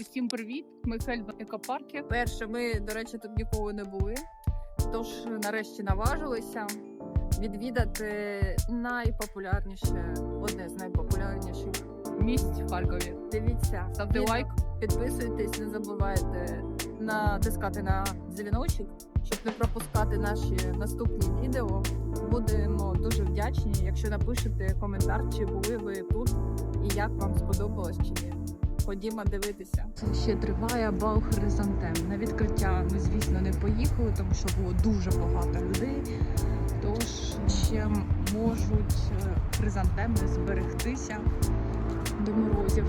Усім привіт! Ми Хельба екопаркі. Перше, ми, до речі, тут ніколи не були. Тож нарешті наважилися відвідати найпопулярніше, одне з найпопулярніших. Місць в Харкові. Дивіться, Ставте відео, лайк. підписуйтесь, не забувайте натискати на дзвіночок, щоб не пропускати наші наступні відео. Будемо дуже вдячні, якщо напишете коментар, чи були ви тут і як вам сподобалось чи ні. Ходімо дивитися. Це ще триває бал хризантем. На відкриття ми, звісно, не поїхали, тому що було дуже багато людей. Тож ще можуть е, хризантеми зберегтися до морозів.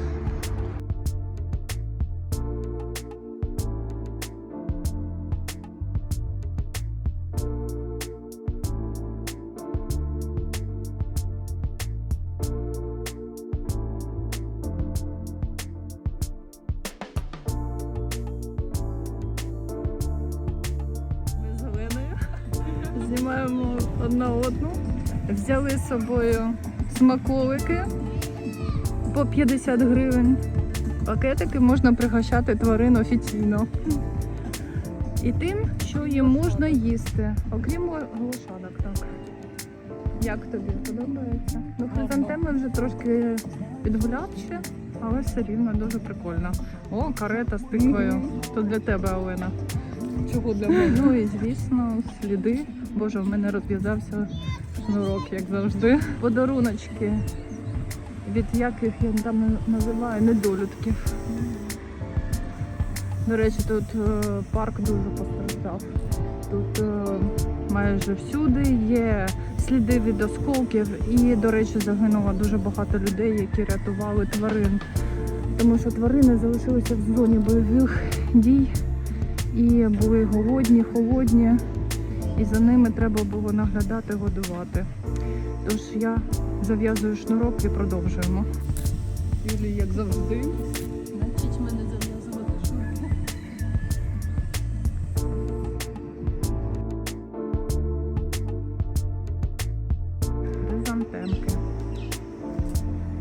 Знімаємо одна одну. Взяли з собою смаколики по 50 гривень. Пакетики можна пригощати тварин офіційно. І тим, що їм можна їсти, окрім голошадок, так. Як тобі подобається? Ну, хризантеми вже трошки підгулявші, але все рівно дуже прикольно. О, карета з тиквою. То для тебе, Олена. Чого для мене? Ну і звісно, сліди. Боже, в мене розв'язався шнурок, як завжди. Подаруночки, від яких я там називаю недолюдків. До речі, тут е, парк дуже постраждав. Тут е, майже всюди є сліди від осколків, і, до речі, загинуло дуже багато людей, які рятували тварин. Тому що тварини залишилися в зоні бойових дій і були голодні, холодні, і за ними треба було наглядати, годувати. Тож я зав'язую шнурок і продовжуємо. Юлі, як завжди. Навчіть мене зав'язувати шнурок. Хризантемки.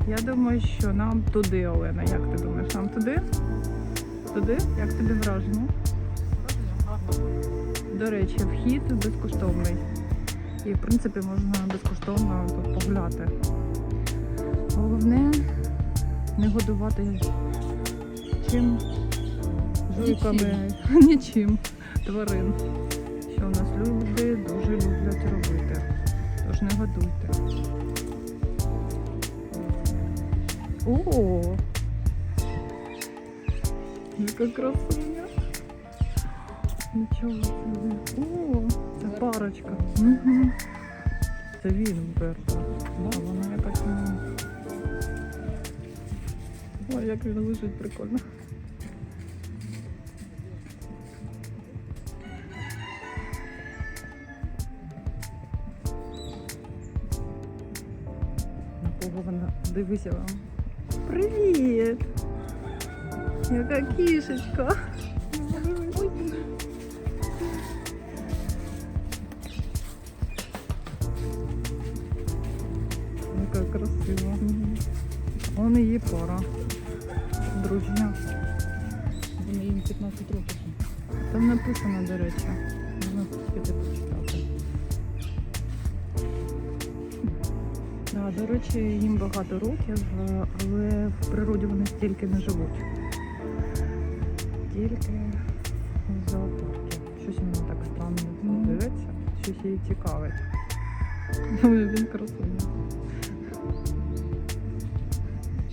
Я думаю, що нам туди, Олена. Як ти думаєш, нам туди? Туди? Як тобі враження? До речі, вхід безкоштовний. І в принципі можна безкоштовно тут погуляти. Головне не годувати чим жуйками, нічим тварин. Що в нас люди дуже люблять робити. Тож не годуйте. О! Яка красуня. Нічого собі. О, це парочка. Угу. Це він Берта. А вона якась. м, Ой, як він лежить прикольно. На кого вона дивися вам. Привіт! Яка кішечка! Он її пара. Дружня. Вони їм 15 років. Там написано, до речі. Можна піти почитати. Да, до речі, їм багато років, е, але в природі вони стільки не живуть. Тільки зоопарку. Щось йому так странно дивиться, щось її цікавить. Він красивий.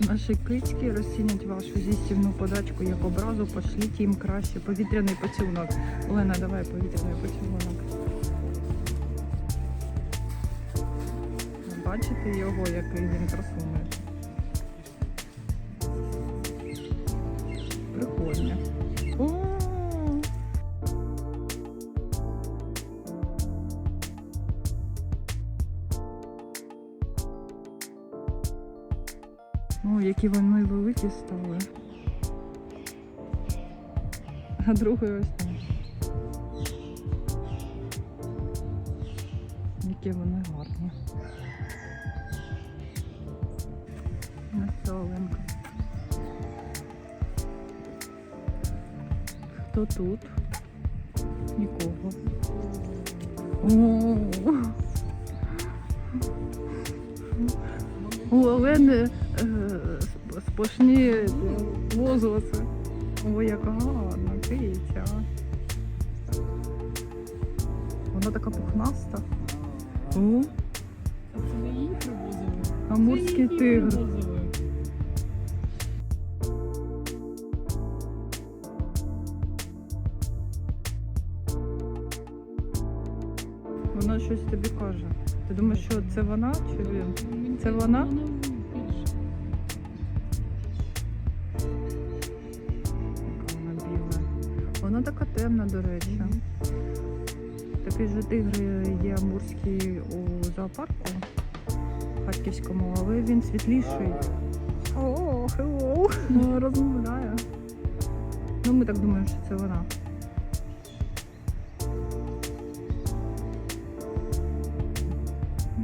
Наші кицьки розцінять вашу зістівну подачку як образу, пошліть їм краще повітряний поцілунок. Олена, давай повітряний поцілунок. Бачите його, який він красуний. О, які вони великі стали. А другий ось там. Які вони гарні. Ось ця. Хто тут? Нікого. О, У Олени сплошні е, возгласи. Ой, яка гарна киця. Вона така пухнаста. О, амурський тигр. Вона щось тобі каже. Ти думаєш, що це вона чи він? Це вона? Темна, до речі. Такий же тигр є амурський у зоопарку харківському, але він світліший. О, хеллоу! Розмовляє. Ну, ми так думаємо, що це вона.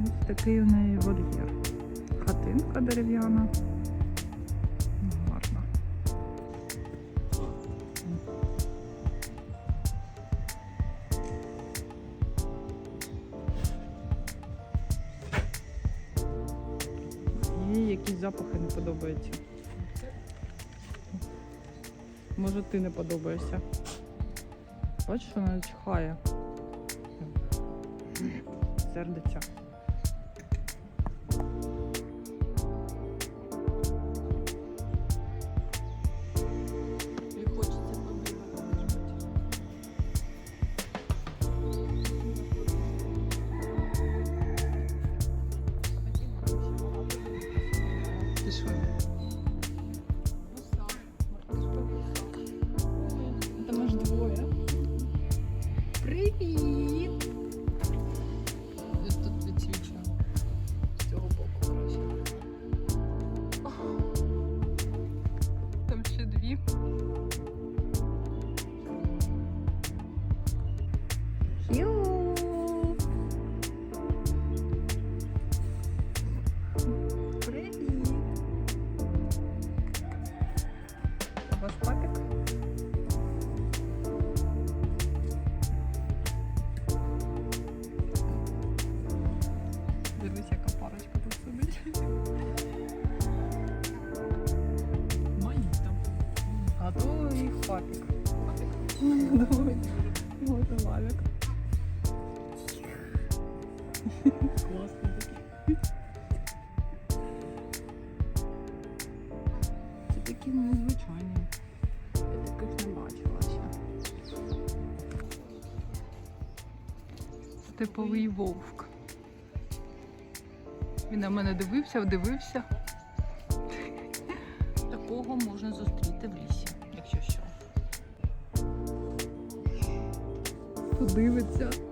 Ось такий у неї вольєр. Хатинка дерев'яна. Якісь запахи не подобаються. Може, ти не подобаєшся. Бачиш, вона чхає. Сердиться. На мене дивився, дивився. Такого можна зустріти в лісі, якщо що. Подивиться.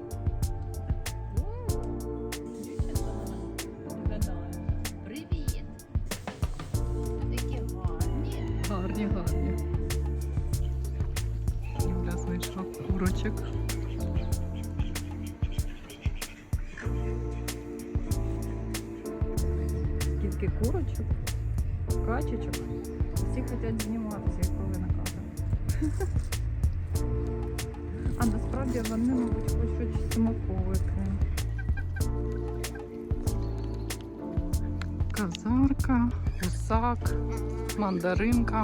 Гусак, мандаринка.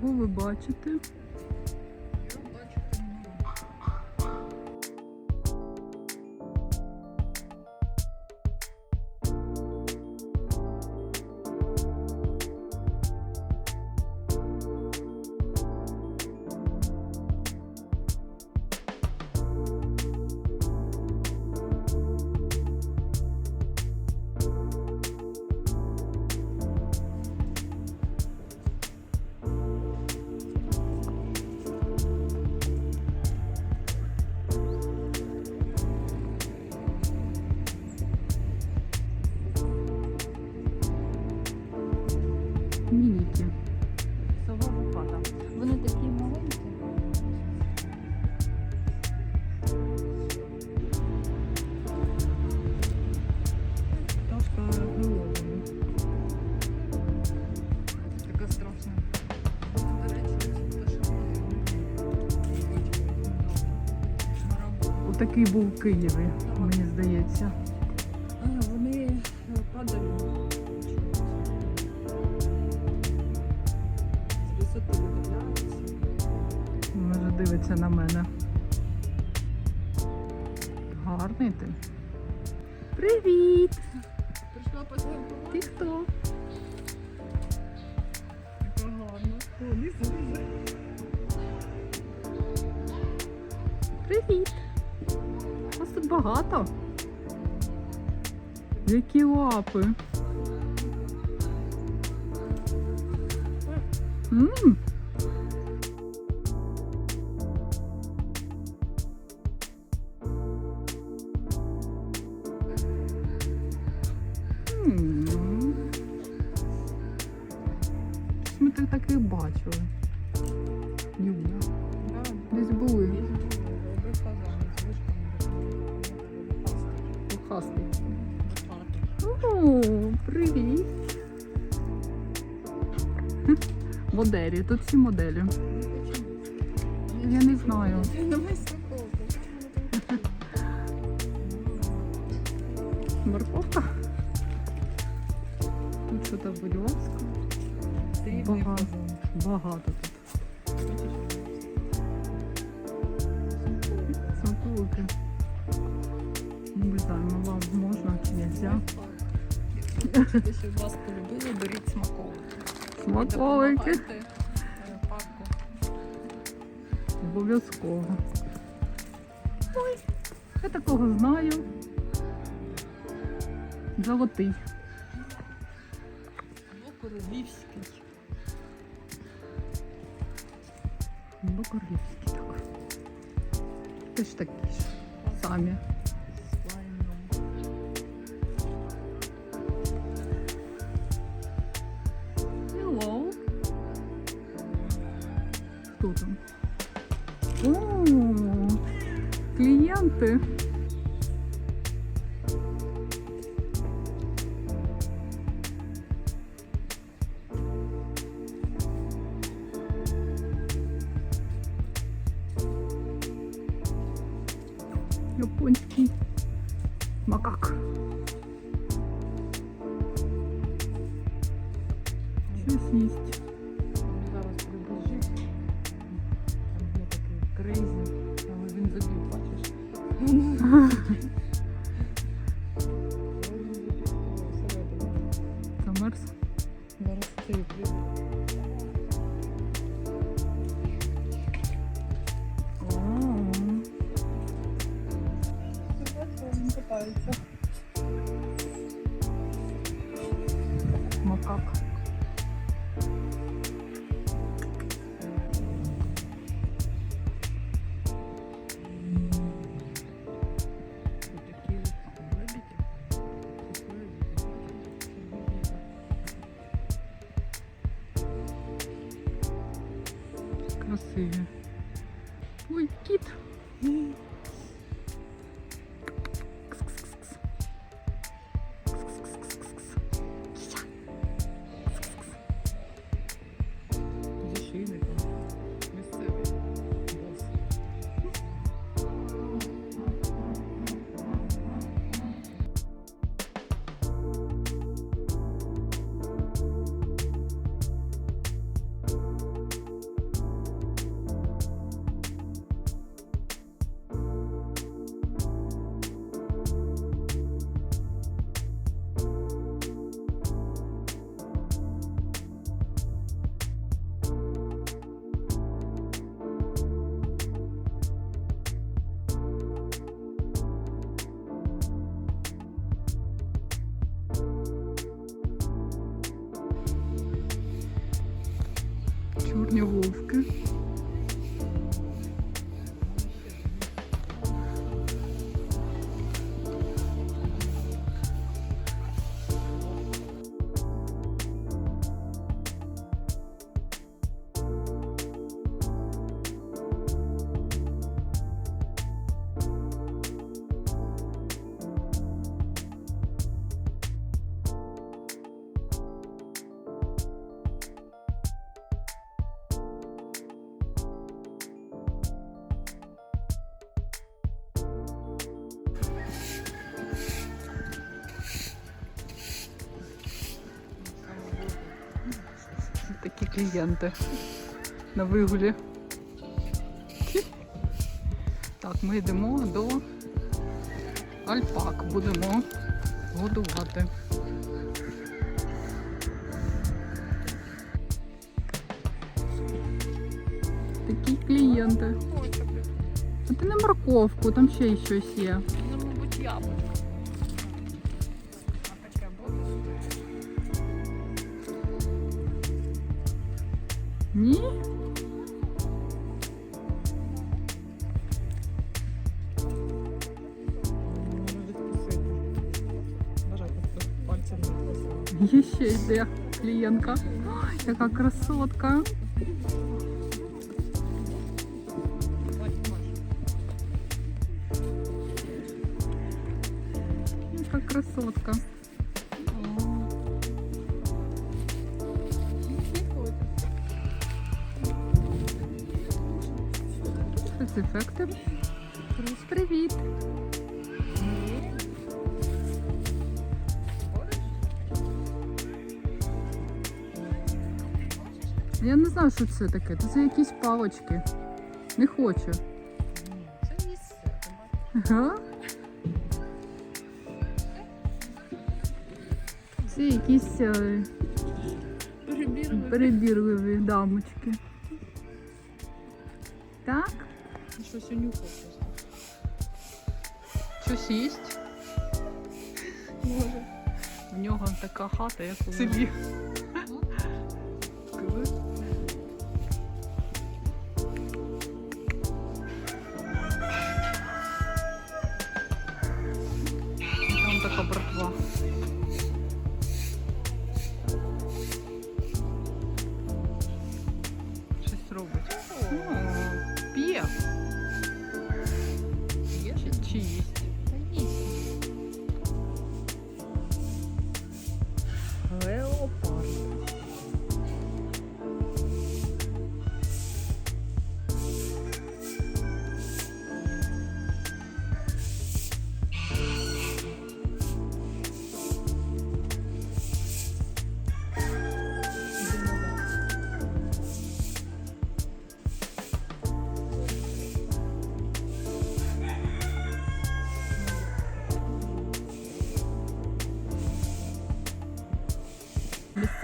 Кого ви бачите? Отакий був в Києві, мені здається. Вони е, падали. З висоти видивляються. Може дивиться на мене. Гарний ти. Привіт! Прийшла познайомитися. Ти хто? Яка гарна. О. Привіт! Багато. Які лапи. М. О, привіт. Моделі, тут всі моделі. Я не знаю. Морковка. Тут що то, будь ласка. Багато. Багато тут. Смаколики. Не знаю, вам можна чи нельзя. Якщо вас полюбили, беріть смаколики. Смаколики. Обов'язково. Ой, я такого знаю. Золотий. Або королівський. Бо королівський так. Теж такі ж. Самі. Хто там? О, клієнти. О, Він не макак. Клієнти на вигулі. Так, ми йдемо до альпак, будемо годувати. Такі клієнти. А ти не морковку, там ще щось є. Є ще йде клієнтка. Ой, яка красотка. Яка красотка. Що це таке. Це якісь палочки. Не хочу. Це місце. Ага. Це якісь е, перебірливі дамочки. Так? Щось унюхав просто. Щось їсть. Може. В нього така хата, як у селі.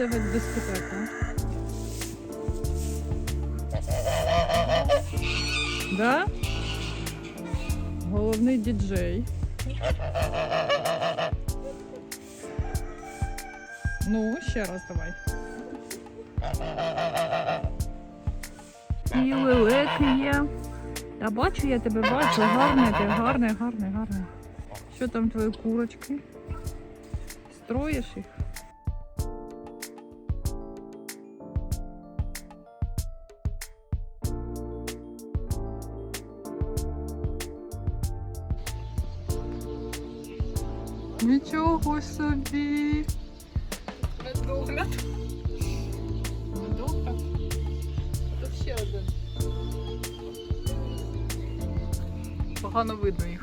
Місцева дискотека. Да? Головний діджей. Ну, ще раз давай. І лелеки є. Я бачу, я тебе бачу. Гарне ти, гарне, гарне, гарне. Що там твої курочки? Строїш їх? Собі. Медогляд. Медогляд. Тут ще один. Погано видно їх.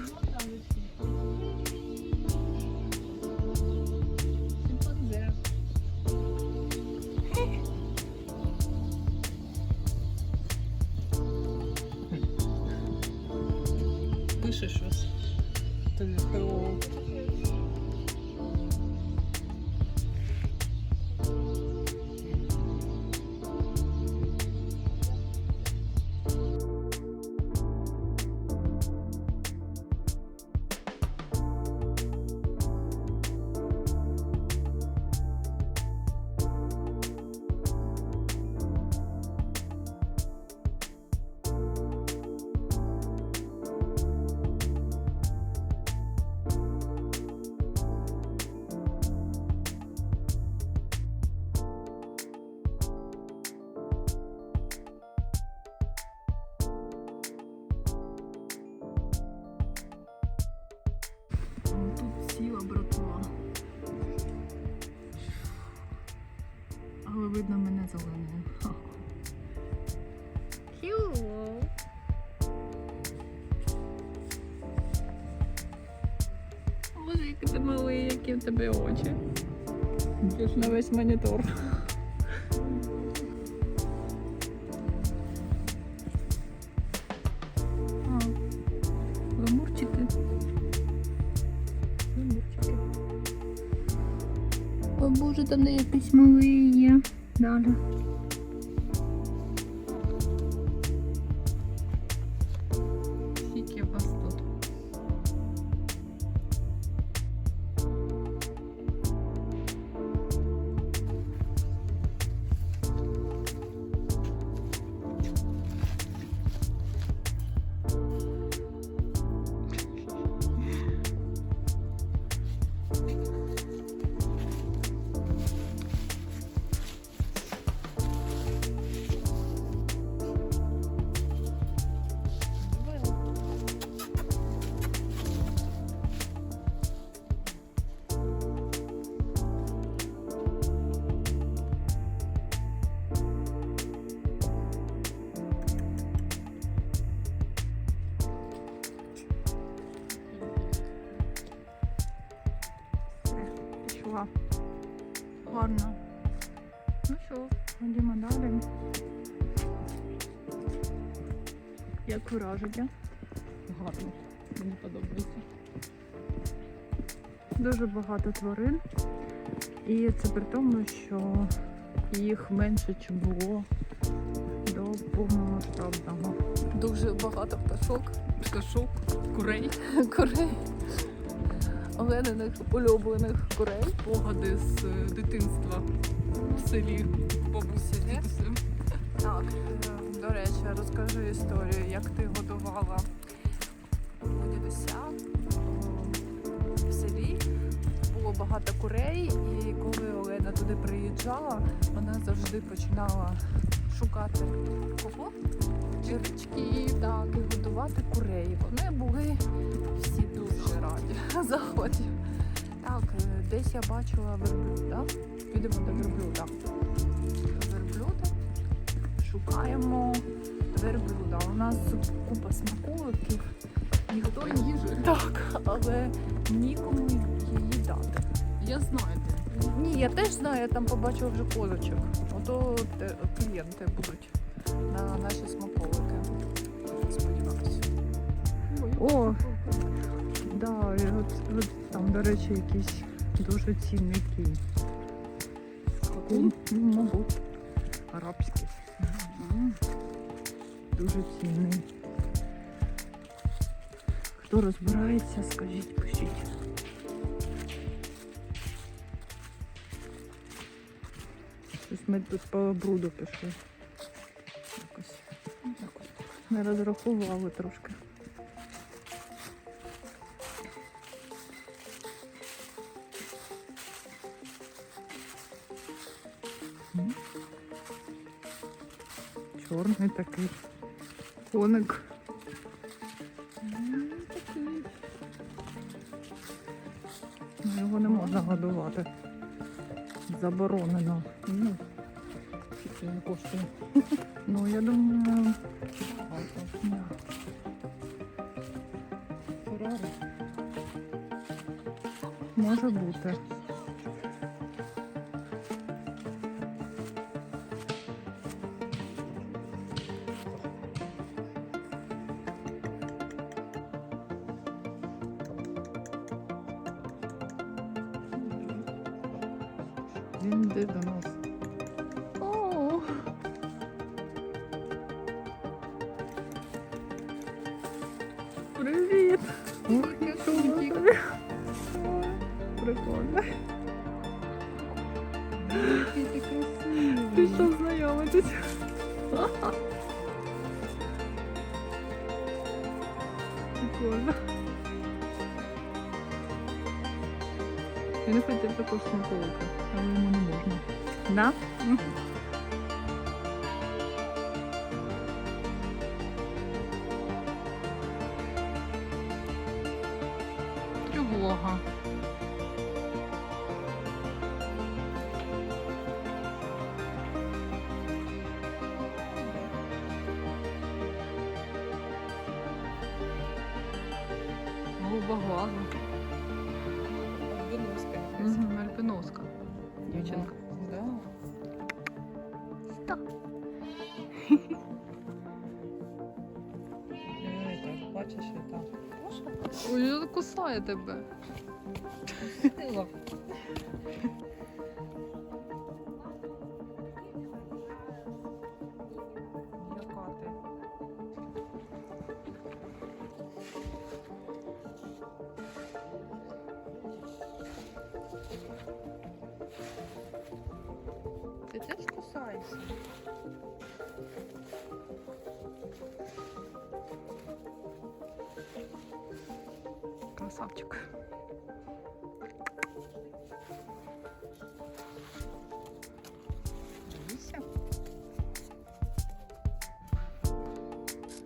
Але видно мене зеленою. Hello. Боже, який ти малий, які в тебе очі. На весь монітор. Боже, там де якийсь малий є. Далі. Гарно. Ну що, ходімо далі. Як враження? Гарно. Мені подобається. Дуже багато тварин. І це при тому, що їх менше, ніж було до повномасштабного. Дуже багато пташок, Пташок, курей, курей. Олениних улюблених курей. спогади з е, дитинства в селі бабуся з. Так, до речі, розкажи історію, як ти годувала у дідуся в селі. Було багато курей, і коли Олена туди приїжджала, вона завжди починала шукати кого? Червячків, так, і годувати курей. Вони були всі дуже раді заході. Так, е, десь я бачила верблюда. Підемо до верблюда. До верблюда шукаємо верблюда. У нас купа смаколиків. Ніхто не їжі. Так, але нікому її дати. Я знаю. Ні, я теж знаю, я там побачила вже козочок. Ото клієнти будуть на наші смаколики. Сподіваюся. О, там, до речі, якийсь дуже цінний кінь. Скакун? Ну, мабуть, арабський. Дуже цінний. Хто розбирається, скажіть, пишіть. Щось ми тут по бруду пішли. Якось, якось не розрахували трошки. Чорний такий коник. Такий. Ну, Його не можна годувати. Заборонено. Ну, скільки він коштує? Ну, я думаю. Феррари. може бути. 多哈。Він кусає тебе. Ти теж кусаєшся? Красавчик. Дивися.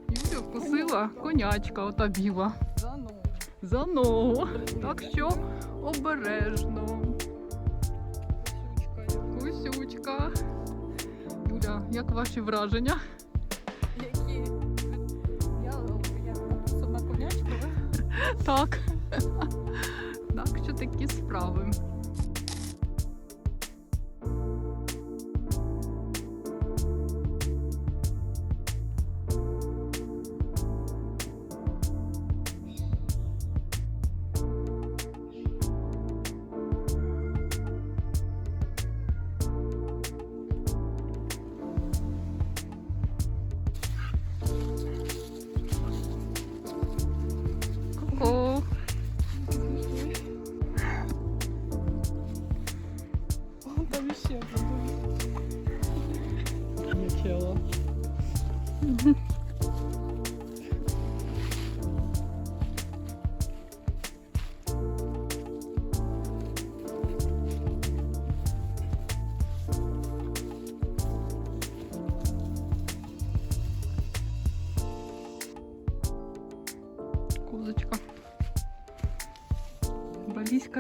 Юля вкусила конячка ота біла. За ногу. За ногу. Так що обережно. Кусючка. Юля, як ваші враження? Які? Я, я сама конячка, Так. Так що такі справи.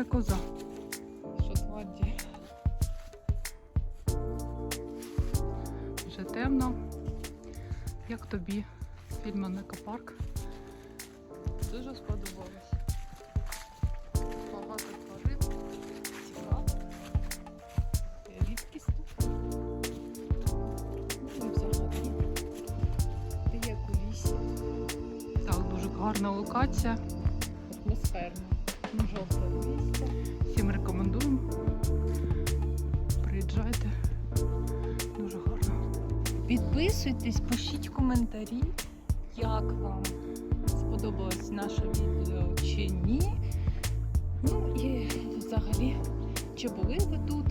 Коза. Шотландії. Вже темно. Як тобі фільм Екопарк? Дуже сподобалось. Багато тварин. Цікаво. Рідкісно. Ну і взагалі. Ти як у лісі. Так, дуже гарна локація. Атмосферно. Жовте листя. Всім рекомендуємо. Приїжджайте. Дуже гарно. Підписуйтесь, пишіть коментарі, як вам сподобалось наше відео чи ні. Ну і взагалі, чи були ви тут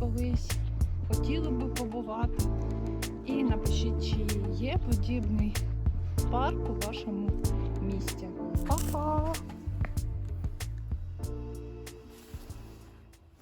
колись, хотіли би побувати. І напишіть, чи є подібний парк у вашому місті. Па-па!